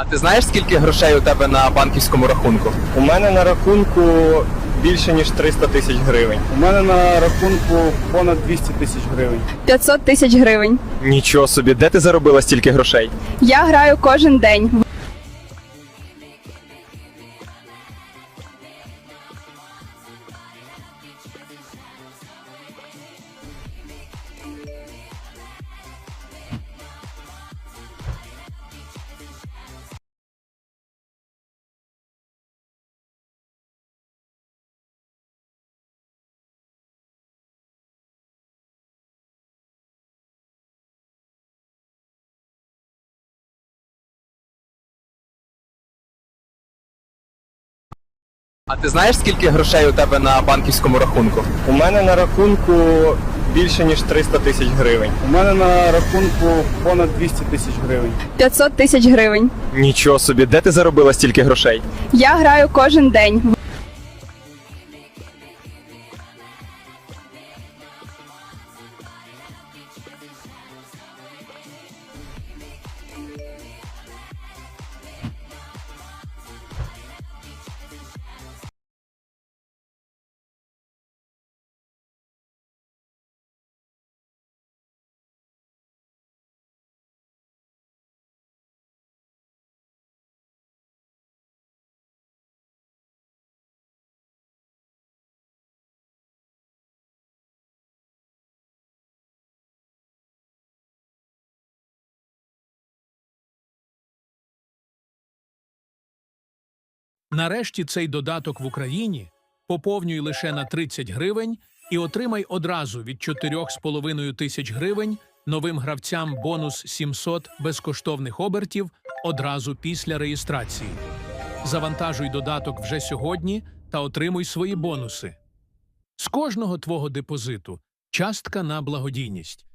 А ти знаєш, скільки грошей у тебе на банківському рахунку? У мене на рахунку більше ніж 300 тисяч гривень. У мене на рахунку понад 200 тисяч гривень. 500 тисяч гривень. Нічого собі, де ти заробила стільки грошей? Я граю кожен день. А ти знаєш, скільки грошей у тебе на банківському рахунку? У мене на рахунку більше ніж 300 тисяч гривень. У мене на рахунку понад 200 тисяч гривень. 500 тисяч гривень. Нічого собі, де ти заробила стільки грошей? Я граю кожен день. Нарешті цей додаток в Україні поповнюй лише на 30 гривень і отримай одразу від 4,5 тисяч гривень новим гравцям бонус 700 безкоштовних обертів одразу після реєстрації. Завантажуй додаток вже сьогодні та отримуй свої бонуси. З кожного твого депозиту частка на благодійність.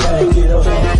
trying to get up.